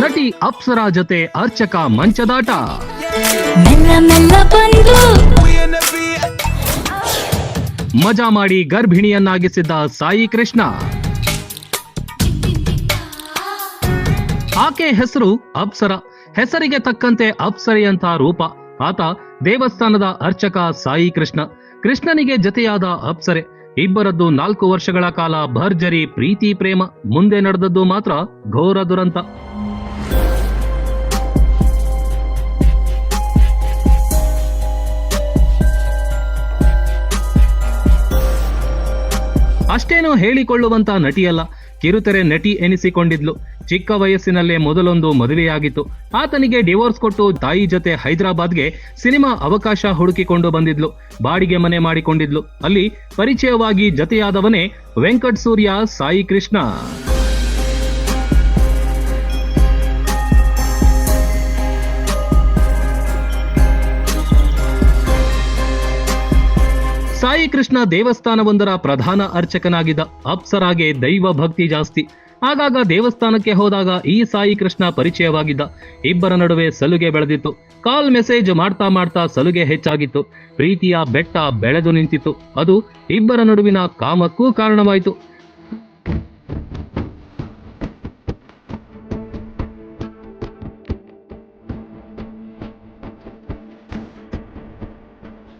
ನಟಿ ಅಪ್ಸರಾ ಜೊತೆ ಅರ್ಚಕ ಮಂಚದಾಟ. ಮಜಾ ಮಾಡಿ ಗರ್ಭಿಣಿಯನ್ನಾಗಿಸಿದ್ದ ಸಾಯಿ ಕೃಷ್ಣ. ಆಕೆ ಹೆಸರು ಅಪ್ಸರ. ಹೆಸರಿಗೆ ತಕ್ಕಂತೆ ಅಪ್ಸರೆಯಂತ ರೂಪ. ಆತ ದೇವಸ್ಥಾನದ ಅರ್ಚಕ ಸಾಯಿ ಕೃಷ್ಣ. ಕೃಷ್ಣನಿಗೆ ಜತೆಯಾದ ಅಪ್ಸರೆ. ಇಬ್ಬರದ್ದು ನಾಲ್ಕು ವರ್ಷಗಳ ಕಾಲ ಭರ್ಜರಿ, ಪ್ರೀತಿ, ಪ್ರೇಮ, ಮುಂದೆ ನಡೆದದ್ದು ಮಾತ್ರ ಘೋರ ದುರಂತ. ಅಷ್ಟೇನೋ ಹೇಳಿಕೊಳ್ಳುವಂತ ನಟಿಯಲ್ಲ. ಕಿರುತೆರೆ ನಟಿ ಎನಿಸಿಕೊಂಡಿದ್ಲು. ಚಿಕ್ಕ ವಯಸ್ಸಿನಲ್ಲೇ ಮೊದಲೊಂದು ಮದುವೆಯಾಗಿತ್ತು. ಆತನಿಗೆ ಡಿವೋರ್ಸ್ ಕೊಟ್ಟು ತಾಯಿ ಜೊತೆ ಹೈದರಾಬಾದ್ಗೆ ಸಿನಿಮಾ ಅವಕಾಶ ಹುಡುಕಿಕೊಂಡು ಬಂದಿದ್ಲು. ಬಾಡಿಗೆ ಮನೆ ಮಾಡಿಕೊಂಡಿದ್ಲು. ಅಲ್ಲಿ ಪರಿಚಯವಾಗಿ ಜತೆಯಾದವನೇ ವೆಂಕಟ್ ಸೂರ್ಯ ಸಾಯಿ ಕೃಷ್ಣ ಸಾಯಿ ಕೃಷ್ಣ ದೇವಸ್ಥಾನವೊಂದರ ಪ್ರಧಾನ ಅರ್ಚಕನಾಗಿದ್ದ ಅಪ್ಸರಾಗೆ ದೈವ ಭಕ್ತಿ ಜಾಸ್ತಿ. ಆಗಾಗ ದೇವಸ್ಥಾನಕ್ಕೆ ಹೋದಾಗ ಈ ಸಾಯಿ ಕೃಷ್ಣ ಪರಿಚಯವಾಗಿದ್ದ. ಇಬ್ಬರ ನಡುವೆ ಸಲುಗೆ ಬೆಳೆದಿತ್ತು. ಕಾಲ್ ಮೆಸೇಜ್ ಮಾಡ್ತಾ ಮಾಡ್ತಾ ಸಲುಗೆ ಹೆಚ್ಚಾಗಿತ್ತು. ಪ್ರೀತಿಯ ಬೆಟ್ಟ ಬೆಳೆದು ನಿಂತಿತ್ತು. ಅದು ಇಬ್ಬರ ನಡುವಿನ ಕಾಮಕ್ಕೂ ಕಾರಣವಾಯಿತು.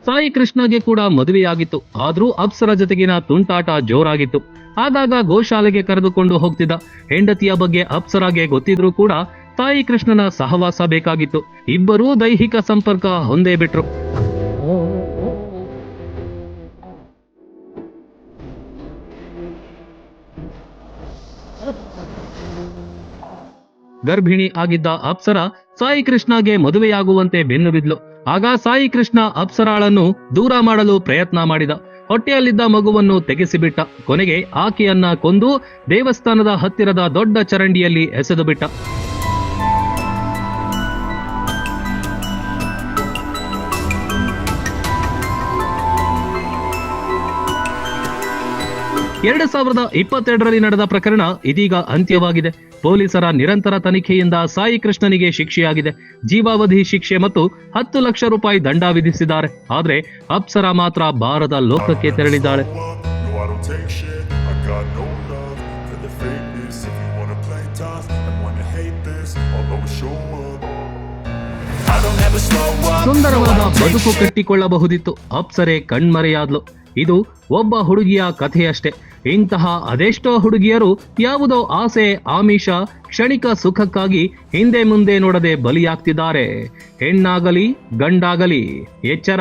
ಸಾಯಿ ಕೃಷ್ಣಗೆ ಕೂಡ ಮದುವೆಯಾಗಿತ್ತು. ಆದ್ರೂ ಅಪ್ಸರ ಜೊತೆಗಿನ ತುಂಟಾಟ ಜೋರಾಗಿತ್ತು. ಆಗಾಗ ಗೋಶಾಲೆಗೆ ಕರೆದುಕೊಂಡು ಹೋಗ್ತಿದ್ದ ಹೆಂಡತಿಯ ಬಗ್ಗೆ ಅಪ್ಸರಾಗೆ ಗೊತ್ತಿದ್ರೂ ಕೂಡ ತಾಯಿ ಕೃಷ್ಣನ ಸಹವಾಸ ಬೇಕಾಗಿತ್ತು. ಇಬ್ಬರೂ ದೈಹಿಕ ಸಂಪರ್ಕ ಹೊಂದೇ ಬಿಟ್ರು. ಗರ್ಭಿಣಿ ಆಗಿದ್ದ ಅಪ್ಸರ ಸಾಯಿ ಕೃಷ್ಣಗೆ ಮದುವೆಯಾಗುವಂತೆ ಬೆನ್ನು ಬಿದ್ಲು. ಆಗ ಸಾಯಿ ಕೃಷ್ಣ ಅಪ್ಸರಾಳನ್ನು ದೂರ ಮಾಡಲು ಪ್ರಯತ್ನ ಮಾಡಿದ. ಹೊಟ್ಟೆಯಲ್ಲಿದ್ದ ಮಗುವನ್ನು ತೆಗೆಸಿಬಿಟ್ಟ. ಕೊನೆಗೆ ಆಕೆಯನ್ನ ಕೊಂದು ದೇವಸ್ಥಾನದ ಹತ್ತಿರದ ದೊಡ್ಡ ಚರಂಡಿಯಲ್ಲಿ ಎಸೆದು ಬಿಟ್ಟ ಎರಡು ಸಾವಿರದ ಇಪ್ಪತ್ತೆರಡರಲ್ಲಿ ನಡೆದ ಪ್ರಕರಣ ಇದೀಗ ಅಂತ್ಯವಾಗಿದೆ. ಪೊಲೀಸರ ನಿರಂತರ ತನಿಖೆಯಿಂದ ಸಾಯಿ ಕೃಷ್ಣನಿಗೆ ಶಿಕ್ಷೆಯಾಗಿದೆ. ಜೀವಾವಧಿ ಶಿಕ್ಷೆ ಮತ್ತು ಹತ್ತು ಲಕ್ಷ ರೂಪಾಯಿ ದಂಡ ವಿಧಿಸಿದ್ದಾರೆ. ಆದರೆ ಅಪ್ಸರ ಮಾತ್ರ ಬಾರದ ಲೋಕಕ್ಕೆ ತೆರಳಿದ್ದಾಳೆ. ಸುಂದರವಾದ ಬದುಕು ಕಟ್ಟಿಕೊಳ್ಳಬಹುದಿತ್ತು. ಅಪ್ಸರೆ ಕಣ್ಮರೆಯಾದ್ಲು. ಇದು ಒಬ್ಬ ಹುಡುಗಿಯ ಕಥೆಯಷ್ಟೇ. ಇಂತಹ ಅದೆಷ್ಟೋ ಹುಡುಗಿಯರು ಯಾವುದೋ ಆಸೆ, ಆಮಿಷ, ಕ್ಷಣಿಕ ಸುಖಕ್ಕಾಗಿ ಹಿಂದೆ ಮುಂದೆ ನೋಡದೆ ಬಲಿಯಾಗ್ತಿದ್ದಾರೆ. ಹೆಣ್ಣಾಗಲಿ ಗಂಡಾಗಲಿ ಎಚ್ಚರ.